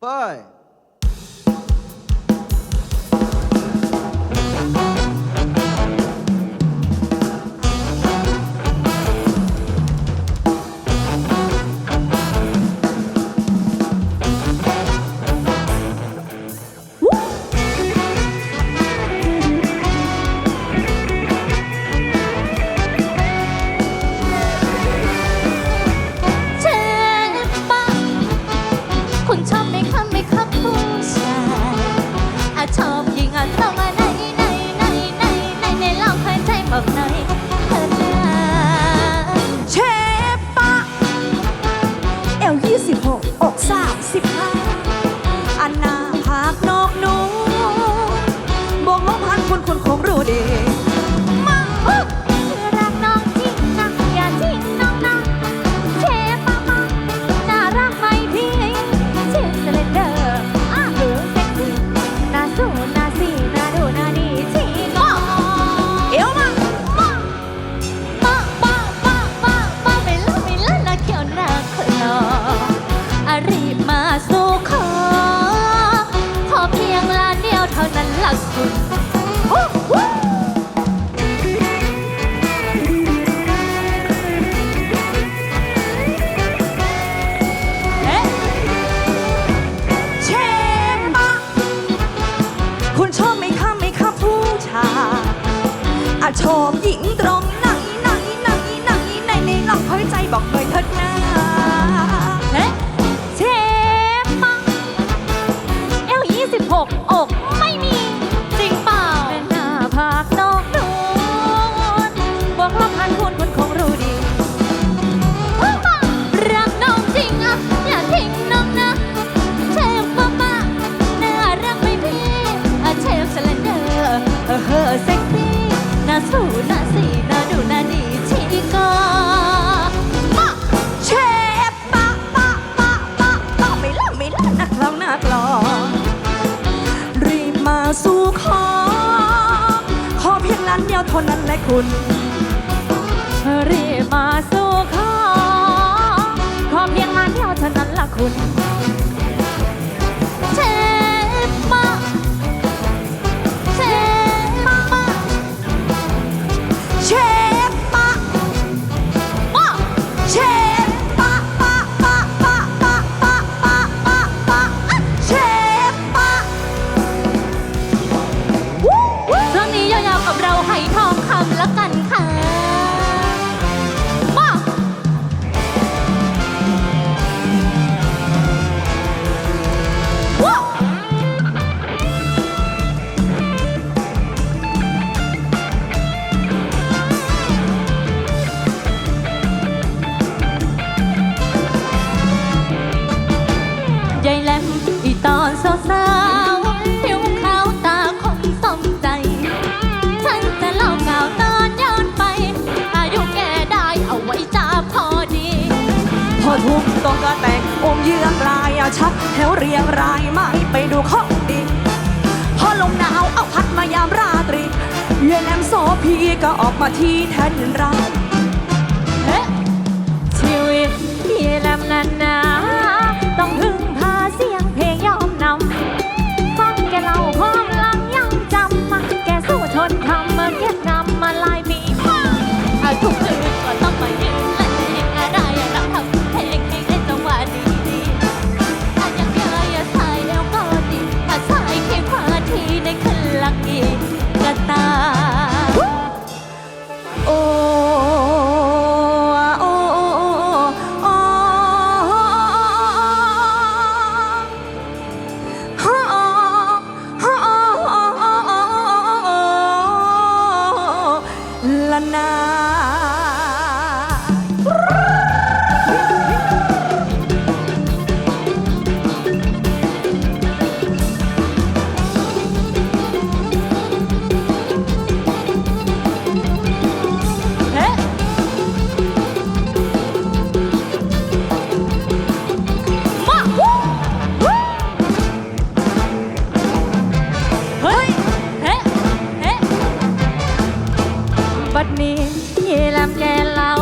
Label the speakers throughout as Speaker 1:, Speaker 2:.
Speaker 1: Bye. ลัก
Speaker 2: สุ
Speaker 1: เชมะคุณ
Speaker 2: ชอบไหมคะไหมคะผู้ชายอาชอบหญิงตรง ย
Speaker 1: วเท่า
Speaker 2: นั้นแหละคุณ
Speaker 1: รีบมาสู่ขอขอเพียงมาเดียวเท่านั้นละคุณ ลงอมเยื่อปลายอา
Speaker 2: ชักแถวเรียงรายไม่ไปดูข้องดีพอลมหนาวเอาพัดมายามราตรีเย็นแอมโซพีก็ออกมาที่แทนเรา
Speaker 1: ชีวิตพี่แลมนานาต้องพึ่งพาเสียงเพลงยอมนำฟังแกเล่าพร้อมลังยังจำมาแกสู้ทนทำมาเก็บนำมาลายมีเอาทุก นี้ที่ลำแกนเรา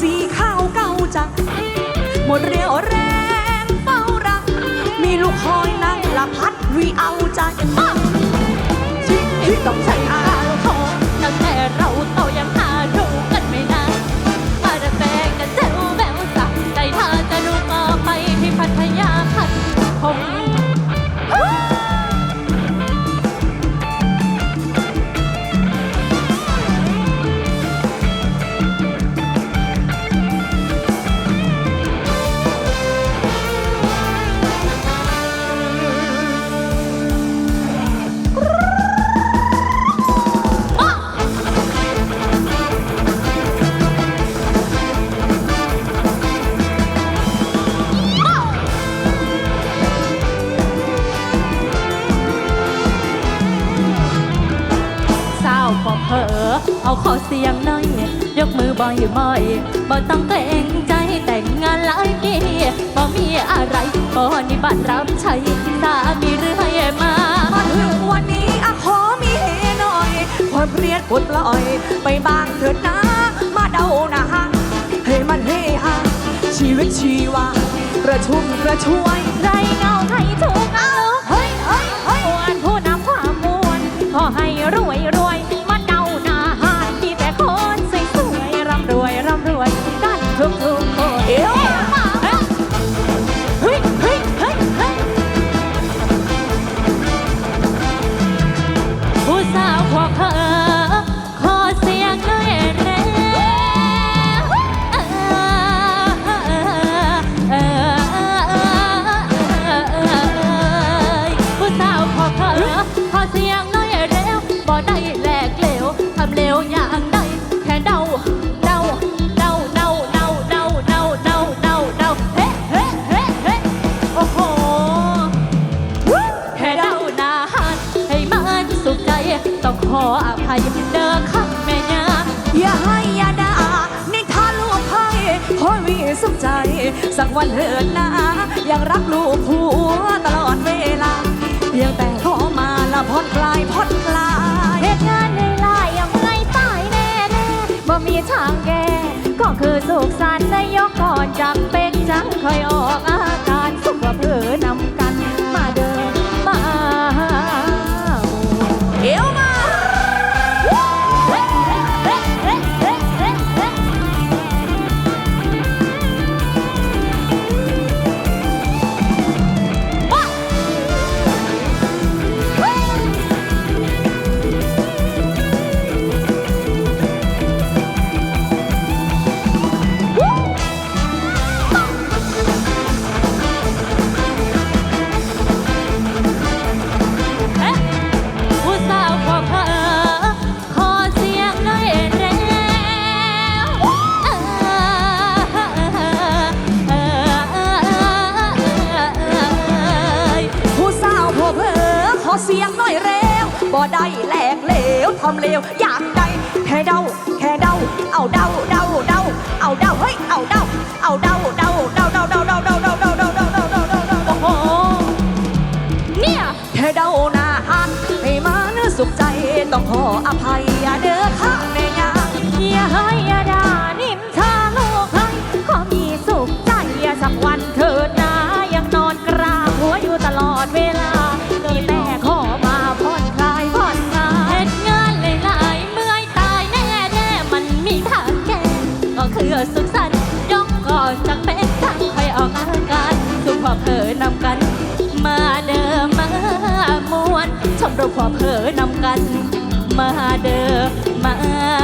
Speaker 1: สีข้าวเก่า
Speaker 2: จังหมดเรี่ยวแรงเฝ้ารัก มีลูกคอยนั่งละพัดวีเอาใจัดที่ต้องใส่
Speaker 1: อา อเอเอาขอเสียงหน่อย ยกมือบ่อยบ่อยบ่ต้องเกรงใจแต่งงานหลายปีบ่มีอะไรบ่นิบัติรับใช้สามีเรื่อยมา
Speaker 2: มาถึงวันนี้อะขอมีเฮหน่อย ความเครียดปลดปล่อย ไปบ้างเถิดนะ มาเดานะฮะให้มันเฮฮาชีวิตชีวากระชุ่มกระชวย
Speaker 1: ไรเงาให้ทุกอา
Speaker 2: เฮ้ยเฮ้ยเฮ้ย
Speaker 1: วนผู้นำความมวลขอให้รวยรวย Yeah. ขอมีสุขใจ
Speaker 2: สักวันเถิดนะยังรักลูกผัวตลอดเวลาเพียงแต่ขอมาละพอดคลายพอดคลาย
Speaker 1: เหตุงานในลายยังไงตายแน่แน่บ่มีทางแก้ก็คือสุขสันต์ได้ยกก่อนจากเป็นจังคอยออกอา ความเลวอ
Speaker 2: ยากได้แค่เดาแค่เดาเอาเดาเดา เผ
Speaker 1: ลอนำกัน มาเดิมมา